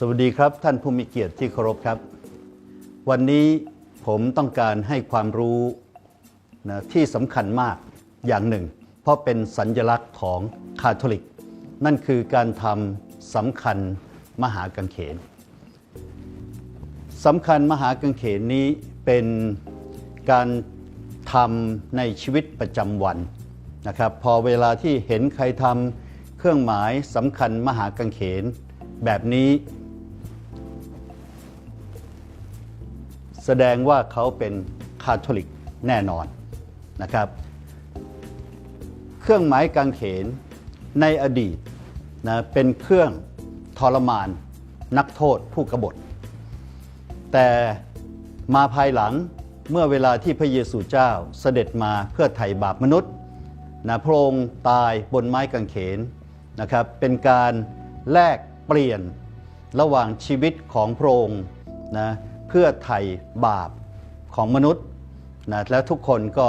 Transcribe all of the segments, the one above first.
สวัสดีครับท่านผู้มีเกียรติที่เคารพครับ วันนี้ผมต้องการให้ความรู้นะที่สำคัญมากอย่างหนึ่ง เพราะเป็นสัญญลักษณ์ของคาทอลิก นั่นคือการทำสำคัญมหากังเขนสำคัญมหากังเขนนี้เป็นการทำในชีวิตประจำวันนะครับ พอเวลาที่เห็นใครทำเครื่องหมายสำคัญมหากังเขนแบบนี้ แสดงว่าเขาเป็นคาทอลิกแน่นอนนะครับ เครื่องหมายกางเขนในอดีตนะเป็นเครื่องทรมานนักโทษผู้กบฏ แต่มาภายหลังเมื่อเวลาที่พระเยซูเจ้าเสด็จมาเพื่อไถ่บาปมนุษย์นะพระองค์ตายบนไม้กางเขนนะครับ เป็นการแลกเปลี่ยนระหว่างชีวิตของพระองค์นะ เพื่อไถ่บาปของมนุษย์นะและทุกคนก็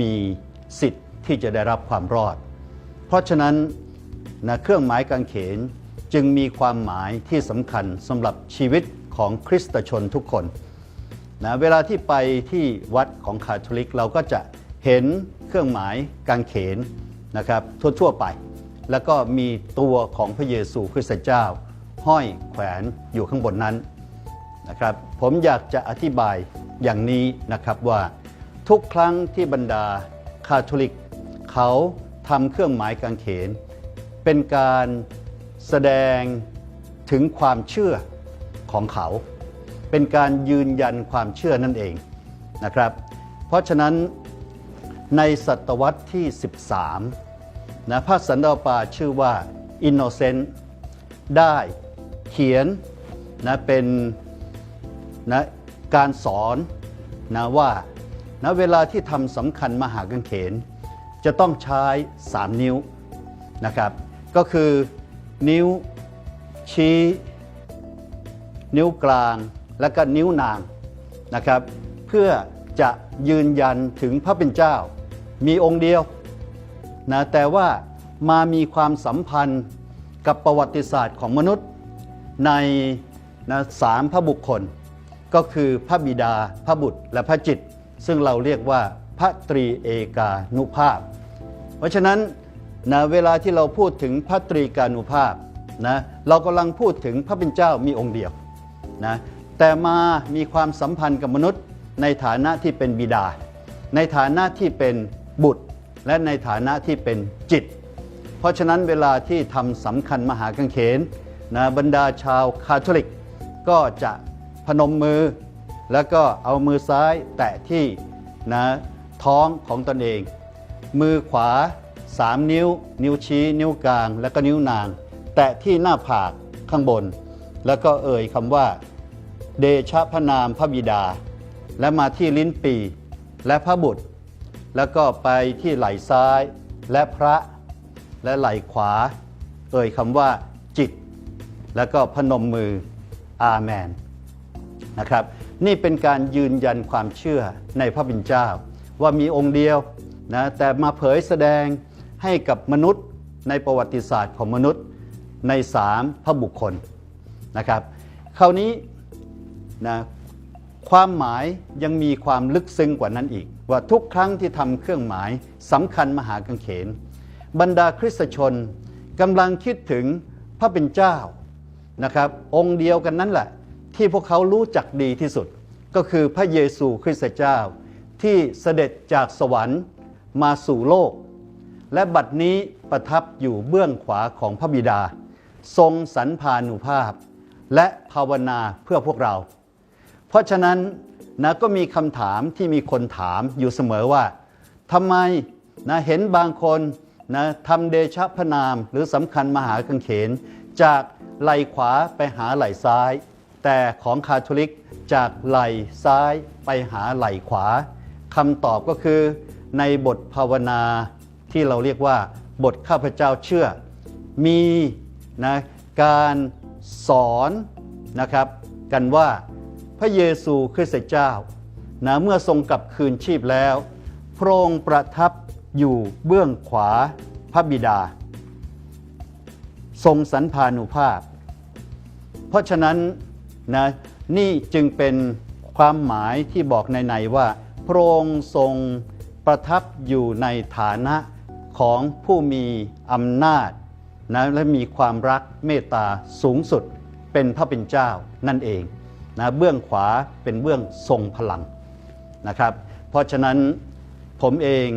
มีสิทธิ์ที่จะได้รับความรอด เพราะฉะนั้นนะเครื่องหมายกางเขนจึงมีความหมายที่สำคัญสำหรับชีวิตของคริสตชนทุกคนนะเวลาที่ไปที่วัดของคาทอลิกเราก็จะเห็นเครื่องหมายกางเขนนะครับทั่วๆไป แล้วก็มีตัวของพระเยซูคริสต์เจ้า ห้อยแขวนอยู่ข้างบนนั้น นะครับผมอยากจะอธิบายอย่างนี้นะครับว่า ทุกครั้งที่บรรดาคาทอลิก เขาทำเครื่องหมายกางเขน เป็นการแสดงถึงความเชื่อของเขา เป็นการยืนยันความเชื่อนั่นเองนะครับ เพราะฉะนั้นในศตวรรษที่ 13นะพระสันดาปาชื่อว่าอินโนเซนต์ได้เขียนนะเป็น นะการสอนนะว่านะเวลาที่ทำสำคัญมหากางเขน จะต้องใช้ 3 นิ้วนะครับ ก็คือนิ้วชี้ นิ้วกลางและก็นิ้วนางนะครับ เพื่อจะยืนยันถึงพระเป็นเจ้า มีองค์เดียวนะแต่ว่ามามีความสัมพันธ์กับประวัติศาสตร์ของมนุษย์ในนะสามพระบุคคล ก็คือพระบิดา พระบุตร และพระจิต ซึ่งเราเรียกว่าพระตรีเอกานุภาพ เพราะฉะนั้นนะเวลาที่เราพูดถึงพระตรีกานุภาพนะเรากำลังพูดถึงพระเป็นเจ้ามีองค์เดียวนะแต่มามีความสัมพันธ์กับมนุษย์ ในฐานะที่เป็นบิดา ในฐานะที่เป็นบุตร และในฐานะที่เป็นจิต เพราะฉะนั้นเวลาที่ทำสำคัญมหากังเขนนะบรรดาชาวคาทอลิกก็จะ พนมมือ แล้วก็เอามือซ้ายแตะที่นะท้องของตนเอง มือขวา 3 นิ้ว นิ้วชี้ นิ้วกลาง แล้วก็นิ้วนาง แตะที่หน้าผากข้างบน แล้วก็เอ่ยคำว่า เดชะพระนามพระบิดา และมาที่ลิ้นปีและพระบุตร แล้วก็ไปที่ไหล่ซ้ายและพระและไหล่ขวา เอ่ยคำว่าจิต แล้วก็พนมมืออาเมน นะครับ นี่เป็นการยืนยันความเชื่อในพระบิดเจ้า ว่ามีองค์เดียวนะแต่มาเผยแสดงให้กับมนุษย์ในประวัติศาสตร์ของมนุษย์ในสามพระบุคคลนะครับ คราวนี้นะความหมายยังมีความลึกซึ้งกว่านั้นอีก ว่าทุกครั้งที่ทำเครื่องหมายสำคัญมหากังเขน บรรดาคริสตชนกำลังคิดถึงพระเป็นเจ้านะครับ องค์เดียวกันนั่นแหละ ที่พวกเขารู้จักดีที่สุด ก็คือพระเยซูคริสต์เจ้า ที่เสด็จจากสวรรค์มาสู่โลก และบัดนี้ประทับอยู่เบื้องขวาของพระบิดา ทรงสรรพานุภาพ และภาวนาเพื่อพวกเรา เพราะฉะนั้นนะก็มีคำถามที่มีคนถามอยู่เสมอว่าทำไมนะเห็นบางคนนะทำเดชะพนามหรือสำคัญมหากังเขน จากไหลขวาไปหาไหลซ้าย แต่ของคาทอลิกจากไหล่ซ้ายไปหาไหล่ขวาคำตอบก็คือ ในบทภาวนาที่เราเรียกว่า บทข้าพเจ้าเชื่อ มีนะการสอนนะครับกันว่าพระเยซูคริสต์เจ้านะเมื่อทรงกลับคืนชีพแล้ว พระองค์ประทับอยู่เบื้องขวาพระบิดา ทรงสรรพานุภาพ เพราะฉะนั้น นะนี่จึงเป็นความหมายที่บอกในๆว่าพระองค์ทรงประทับอยู่ในฐานะของผู้มีอำนาจนะและมีความรักเมตตาสูงสุดเป็นพระเป็นเจ้านั่นเองนะเบื้องขวาเป็นเบื้องทรงพลังนะครับ เพราะฉะนั้นผมเอง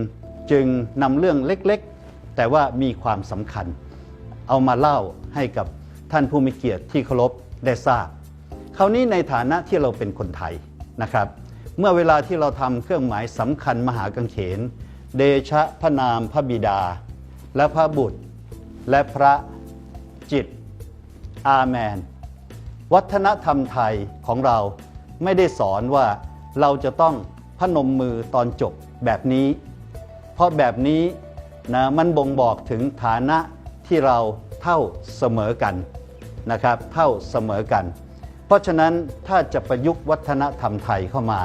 จึงนำเรื่องเล็กๆ แต่ว่ามีความสำคัญ เอามาเล่าให้กับท่านผู้มีเกียรติที่เคารพได้ทราบ คราวนี้ในฐานะที่เราเป็นคนไทยนะครับ เมื่อเวลาที่เราทำเครื่องหมายสำคัญมหากังเขน เดชะพระนามพระบิดา และพระบุตร และพระจิต อาเมน วัฒนธรรมไทยของเราไม่ได้สอนว่าเราจะต้องพนมมือตอนจบแบบนี้ เพราะแบบนี้นะมันบ่งบอกถึงฐานะที่เราเท่าเสมอกันนะครับ เท่าเสมอกัน เพราะฉะนั้นถ้าจะประยุกต์วัฒนธรรมไทยเข้ามา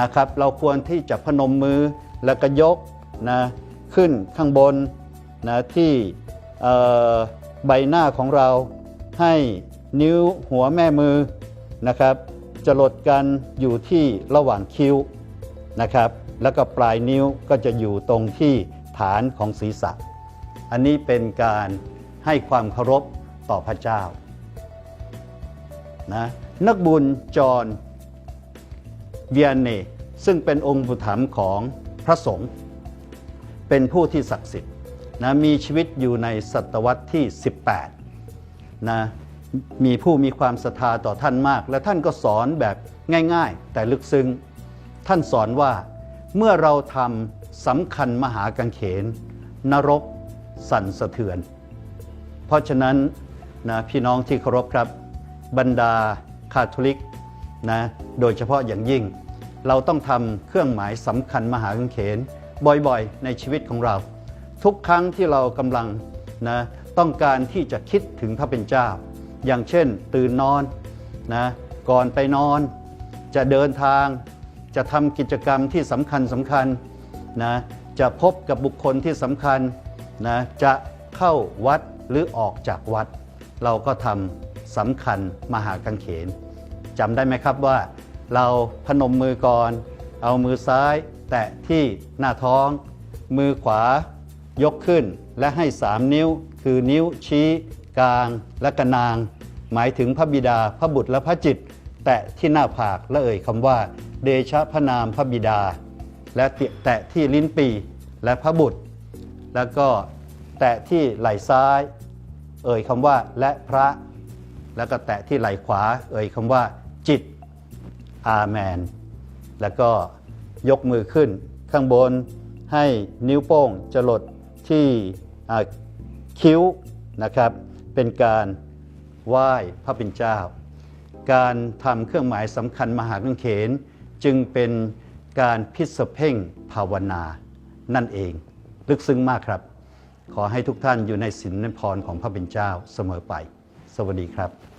นะครับ เราควรที่จะพนมมือแล้วก็ยกนะขึ้นข้างบนนะที่ใบหน้าของเราให้นิ้วหัวแม่มือนะครับจะลดกันอยู่ที่ระหว่างคิ้วนะครับ แล้วก็ปลายนิ้วก็จะอยู่ตรงที่ฐานของศีรษะ อันนี้เป็นการให้ความเคารพต่อพระเจ้านะ นักบุญจอห์นเวียนเนซึ่งเป็นองค์บุถัมของพระสงฆ์เป็นผู้ที่ศักดิ์สิทธิ์นะมีชีวิตอยู่ในศตวรรษที่ 18นะมีผู้มีความศรัทธาต่อท่านมาก และท่านก็สอนแบบง่ายๆ แต่ลึกซึ้งท่านสอนว่าเมื่อเราทำสำคัญมหากังเขน นรกสั่นสะเทือน เพราะฉะนั้นนะพี่น้องที่เคารพครับบรรดา คาทอลิกนะโดยเฉพาะอย่างยิ่ง เราต้องทำเครื่องหมายสำคัญมหากังเขนบ่อยๆ ในชีวิตของเรา ทุกครั้งที่เรากำลังนะต้องการที่จะคิดถึงพระเป็นเจ้า อย่างเช่น ตื่นนอนนะก่อนไปนอน จะเดินทาง จะทำกิจกรรมที่สำคัญสำคัญนะจะพบกับบุคคลที่สำคัญนะจะเข้าวัดหรือออกจากวัด เราก็ทำสำคัญมหากังเขน จำได้ไหมครับว่า เราพนมมือก่อน เอามือซ้าย แตะที่หน้าท้อง มือขวายกขึ้นและให้สามนิ้ว คือนิ้วชี้กลางและกระนาง หมายถึงพระบิดาพระบุตรและพระจิต แตะที่หน้าผากและเอ่ยคำว่า เดชะพระนามพระบิดา และแตะที่ลิ้นปีและพระบุตร แล้วก็แตะที่ไหล่ซ้าย เอ่ยคำว่าและพระ แล้วก็แตะที่ไหล่ขวา เอ่ยคำว่า จิต อาเมน แล้วก็ยกมือขึ้นข้างบนให้นิ้วโป้งจรดที่คิ้วนะครับ เป็นการไหว้พระเป็นเจ้า การทำเครื่องหมายสำคัญมหากังเขน จึงเป็นการพิสเพ่งภาวนานั่นเอง ลึกซึ้งมากครับ ขอให้ทุกท่านอยู่ในศีลในพรของพระเป็นเจ้าเสมอไป สวัสดีครับ